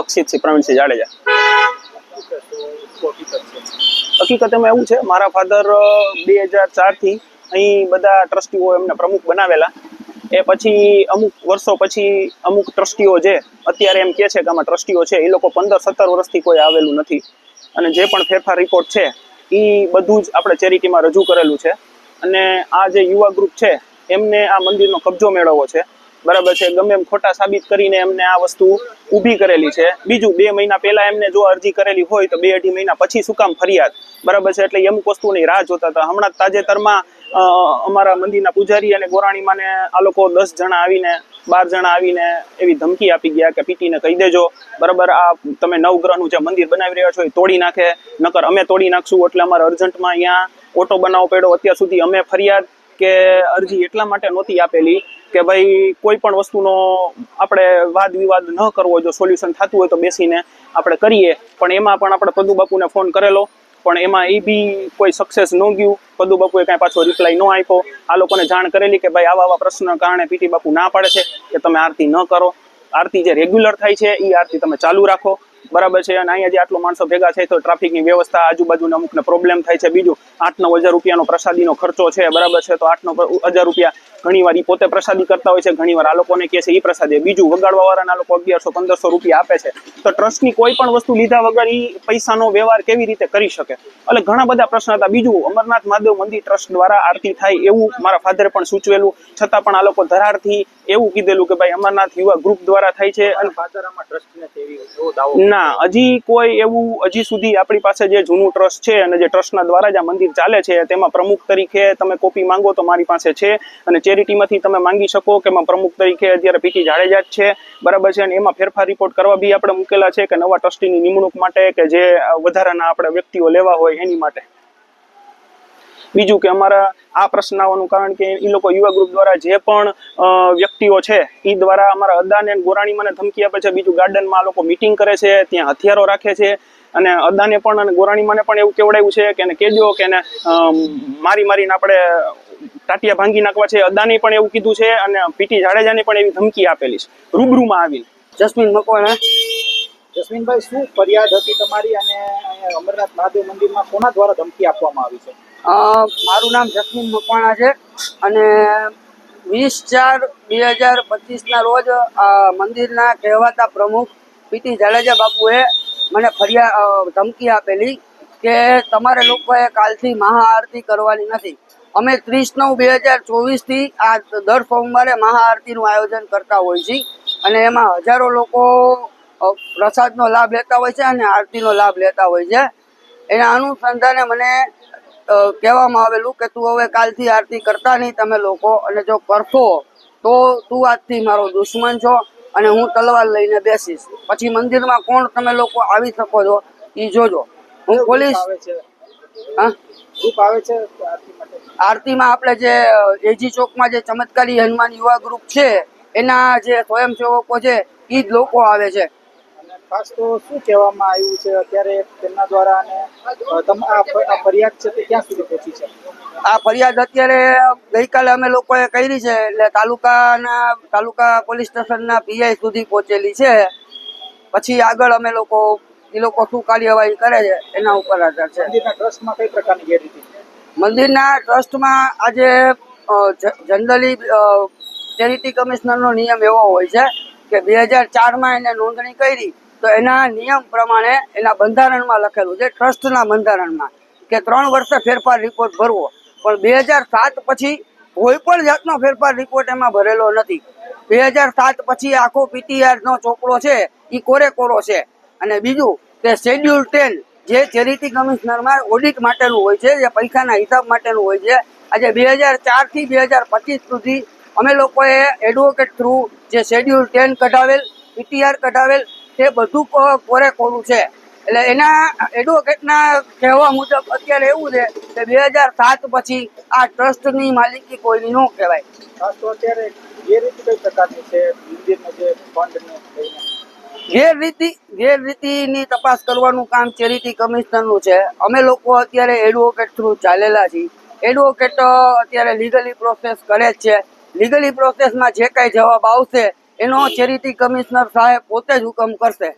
અક્ષિતસિંહ પ્રવીણસિંહ જાડેજા. હકીકત એવું છે, મારા ફાધર બે હજાર ચારથી અહીં બધા ટ્રસ્ટીઓ એમને પ્રમુખ બનાવેલા. એ પછી અમુક વર્ષો પછી અમુક ટ્રસ્ટીઓ જે અત્યારે એમ કે છે કે આમાં ટ્રસ્ટીઓ છે, એ લોકો પંદર સત્તર વર્ષથી કોઈ આવેલું નથી. અને જે પણ ફેરફાર રિપોર્ટ છે એ બધું જ આપણે ચેરિટીમાં રજૂ કરેલું છે. અને આ જે યુવા ગ્રુપ છે, એમને આ મંદિરનો કબજો મેળવવો છે. બરાબર છે, ગમે એમ ખોટા સાબિત કરીને એમને આ વસ્તુ ઊભી કરેલી છે. બીજું, બે મહિના પહેલા એમને જો અરજી કરેલી હોય તો બે અઢી મહિના પછી શું કામ ફરિયાદ? બરાબર છે, એટલે અમુક વસ્તુની રાહ જોતા હતા. હમણાં તાજેતરમાં અમારા મંદિરના પૂજારી અને ગોરાણીમાંને આ લોકો દસ જણા આવીને, બાર જણા આવીને એવી ધમકી આપી ગયા કે પીટીને કહી દેજો. બરાબર, આ તમે નવગ્રહનું જે મંદિર બનાવી રહ્યા છો એ તોડી નાખે. નકર અમે તોડી નાખશું એટલે અમારે અર્જન્ટમાં અહીંયા ઓટો બનાવવો પડ્યો. અત્યાર સુધી અમે ફરિયાદ કે અરજી એટલા માટે નહોતી આપેલી. કે ભાઈ કોઈ પણ વસ્તુનો આપણે વાદ વિવાદ ન કરવો, જો સોલ્યુશન થતું હોય તો બેસીને આપણે કરીએ. પણ એમાં પણ આપણે પદુ ફોન કરેલો. પણ એમાં એ બી કોઈ સક્સેસ ન ગયું. પદુ કાંઈ પાછો રિપ્લાય ન આપ્યો. આ લોકોને જાણ કરેલી કે ભાઈ આવા આવા પ્રશ્નના કારણે પીટી બાપુ ના પાડે છે કે તમે આરતી ન કરો. આરતી જે રેગ્યુલર થાય છે એ આરતી તમે ચાલુ રાખો. બરાબર છે. અને અહીંયા જે આટલો માણસો ભેગા થાય તો ટ્રાફિકની વ્યવસ્થા આજુબાજુના અમુકને પ્રોબ્લેમ થાય છે. બીજું આઠ નવ હજાર રૂપિયાનો પ્રસાદીનો ખર્ચો છે. બરાબર છે. તો આઠ નવ હજાર રૂપિયા ઘણીવાર ઈ પોતે પ્રસાદી કરતા હોય છે. ઘણીવાર આ લોકોને કહે છે એ પ્રસાદી. બીજું વગાડવા વાળાના લોકો અગિયારસો પંદરસો રૂપિયા આપે છે. તો ટ્રસ્ટની કોઈ પણ વસ્તુ લીધા વગર ઈ પૈસાનો વ્યવહાર કેવી રીતે કરી શકે? એટલે ઘણા બધા પ્રશ્ન હતા. બીજું અમરનાથ મહાદેવ મંદિર ટ્રસ્ટ દ્વારા આરતી થાય એવું મારા ફાધરે પણ સૂચવેલું. છતાં પણ આ લોકો ધરારથી એવું કીધેલું કે ભાઈ અમરનાથ યુવા ગ્રુપ દ્વારા થાય છે. અને ફાધર આમાં ટ્રસ્ટ ને તેવી એવો દાવો ના, હજી કોઈ એવું, હજી સુધી આપણી પાસે જે જૂનું ટ્રસ્ટ છે અને જે ટ્રસ્ટના દ્વારા જ આ મંદિર ચાલે છે, તેમાં પ્રમુખ તરીકે તમે કોપી માંગો તો મારી પાસે છે અને ચેરિટીમાંથી તમે માંગી શકો કે એમાં પ્રમુખ તરીકે અત્યારે પીટી જાડેજા જ છે. બરાબર છે, અને એમાં ફેરફાર રિપોર્ટ કરવા બી આપણે મૂકેલા છે કે નવા ટ્રસ્ટીની નિમણૂક માટે કે જે વધારાના આપણે વ્યક્તિઓ લેવા હોય એની માટે. બીજું કે અમારા આ પ્રશ્ન આવવાનું કારણ કે એ લોકો યુવા ગ્રુપ દ્વારા જે પણ વ્યક્તિઓ છે એ દ્વારા અમારા અદાને ગોરાણી મને ધમકી આપે છે. બીજું ગાર્ડનમાં આ લોકો મિટિંગ કરે છે, ત્યાં હથિયારો રાખે છે. અને અદાને પણ અને ગોરાણી મને પણ એવું કેવડાયું છે કે એને કહેજો કે એને મારી મારીને આપણે ટાટિયા ભાંગી નાખવા છે. અદાને પણ એવું કીધું છે અને પીટી જાડેજાને પણ એવી ધમકી આપેલી છે. રૂબરૂમાં આવીને. જસ્મીન મકવાણા. જસ્મીનભાઈ, શું ફરિયાદ હતી તમારી અને અમરનાથ મહાદેવ મંદિરમાં કોના દ્વારા ધમકી આપવામાં આવી છે? મારું નામ જસ્મીન મકવાણા છે અને વીસ ચાર બે હજાર પચીસના રોજ મંદિરના કહેવાતા પ્રમુખ પીટી જાડેજા બાપુએ મને ફરિયાદ ધમકી આપેલી કે તમારે લોકોએ કાલથી મહાઆરતી કરવાની નથી. અમે ત્રીસ નવ બે હજાર ચોવીસથી આ દર સોમવારે મહાઆરતીનું આયોજન કરતા હોઈએ છીએ અને એમાં હજારો લોકો પ્રસાદનો લાભ લેતા હોય છે અને આરતીનો લાભ લેતા હોય છે. એના અનુસંધાને મને કહેવામાં આવેલું કે તું હવે કાલથી આરતી કરતા નહીં તમે લોકો અને જો કરશો તો તું આજથી મારો દુશ્મન છો અને હું તલવાર લઈને બેસીશ. પછી મંદિરમાં કોણ તમે લોકો આવી શકો છો એ જોજો. હું પોલીસ આરતીમાં આપણે જે એજી ચોકમાં જે ચમત્કારી હનુમાન યુવા ગ્રુપ છે એના જે સ્વયંસેવકો છે એ જ લોકો આવે છે. ખાસ તો શું કહેવામાં આવ્યું છે? અત્યારે તેમના દ્વારા અને આ ફરિયાદ છે તે ક્યાં સુધી પહોંચી છે? આ ફરિયાદ અત્યારે ગઈકાલે અમે લોકોએ કરી છે એટલે તાલુકાના તાલુકા પોલીસ સ્ટેશનના પીઆઈ સુધી પહોંચેલી છે. પછી આગળ અમે લોકો એ લોકો શું કાર્યવાહી કરે છે એના ઉપર આધાર છે. મંદિરના ટ્રસ્ટમાં કઈ પ્રકારની ગેરરીતિ છે? મંદિરના ટ્રસ્ટમાં આજે જનરલી ચેરિટી કમિશનરનો નિયમ એવો હોય છે કે બે હજાર ચારમાં એને નોંધણી કરી તો એના નિયમ પ્રમાણે એના બંધારણમાં લખેલું છે, ટ્રસ્ટના બંધારણમાં કે ત્રણ વર્ષે ફેરફાર રિપોર્ટ ભરવો. પણ બે હજાર સાત પછી કોઈ પણ જાતનો ફેરફાર રિપોર્ટ એમાં ભરેલો નથી. બે હજાર સાત પછી આખો પીટીઆર નો ચોપડો છે એ કોરે કોરો છે. અને બીજું કે શેડ્યુલ ટેન જે ચેરિટી કમિશનરમાં ઓડિટ માટેનું હોય છે, જે પૈસાના હિસાબ માટેનું હોય છે, આજે બે હજાર ચારથી બે હજાર પચીસ સુધી અમે લોકોએ એડવોકેટ થ્રુ જે શેડ્યુલ ટેન કઢાવેલ, પીટીઆર કઢાવેલ તે બધું કોરે કોરું છે? એટલે એના એડવોકેટના કહેવા મુજબ અત્યારે એવું છે કે બે હજાર સાત પછી આ ટ્રસ્ટની માલિકી કોઈની ન કહેવાય. ખાસ તો અત્યારે ગેરરીતિ કઈ પ્રકારની છે મંદિરને જે ફંડને ગેરરીતિ ગેરરીતિની તપાસ કરવાનું કામ ચેરિટી કમિશનરનું છે. અમે લોકો અત્યારે એડવોકેટ થ્રુ ચાલેલા છીએ. એડવોકેટ અત્યારે લીગલી પ્રોસેસ કરે જ છે. લીગલી પ્રોસેસમાં જે કાંઈ જવાબ આવશે એનો ચેરિટી કમિશનર સાહેબ પોતે જ હુકમ કરશે.